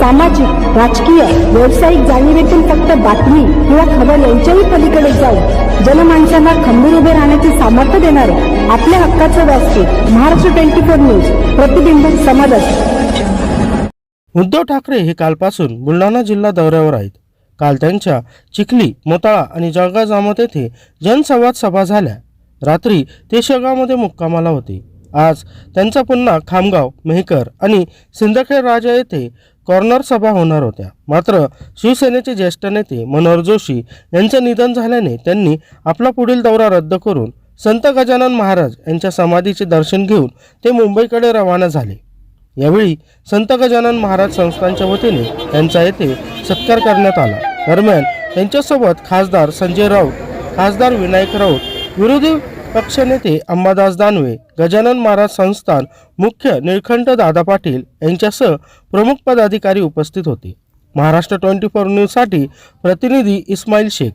सामाजिक राजकीय व्यावसायिक जाणीवेतून फक्त बातमी किंवा खबर यांच्याही पलीकडे जाऊन जनमानसांना खंबीर उभे राहण्याचे सामर्थ्य देणारे आपल्या हक्काचं व्यासपीठ महाराष्ट्र ट्वेंटी फोर न्यूज प्रतिबिंब समाजात उद्धव ठाकरे हे कालपासून बुलढाणा जिल्हा दौऱ्यावर आहेत. काल त्यांच्या चिखली मोताळा आणि जळगाव जामत येथे जनसंवाद सभा झाल्या. रात्री ते शेगावमध्ये मुक्कामाला होते. आज त्यांचा पुन्हा खामगाव मेहकर आणि सिंदखेड राजा येथे कॉर्नर सभा होणार होत्या. मात्र शिवसेनेचे ज्येष्ठ नेते मनोहर जोशी यांचं निधन झाल्याने त्यांनी आपला पुढील दौरा रद्द करून संत गजानन महाराज यांच्या समाधीचे दर्शन घेऊन ते मुंबईकडे रवाना झाले. यावेळी संत गजानन महाराज संस्थांच्या वतीने त्यांचा येथे सत्कार करण्यात आला. दरम्यान त्यांच्यासोबत खासदार संजय राऊत खासदार विनायक राऊत विरोधी पक्षनेते अंबादास दानवे गजानन महाराज संस्थान मुख्य निळखंड दादा पाटील यांच्यासह प्रमुख पदाधिकारी उपस्थित होते. महाराष्ट्र ट्वेंटी फोर न्यूजसाठी प्रतिनिधी इस्माईल शेख.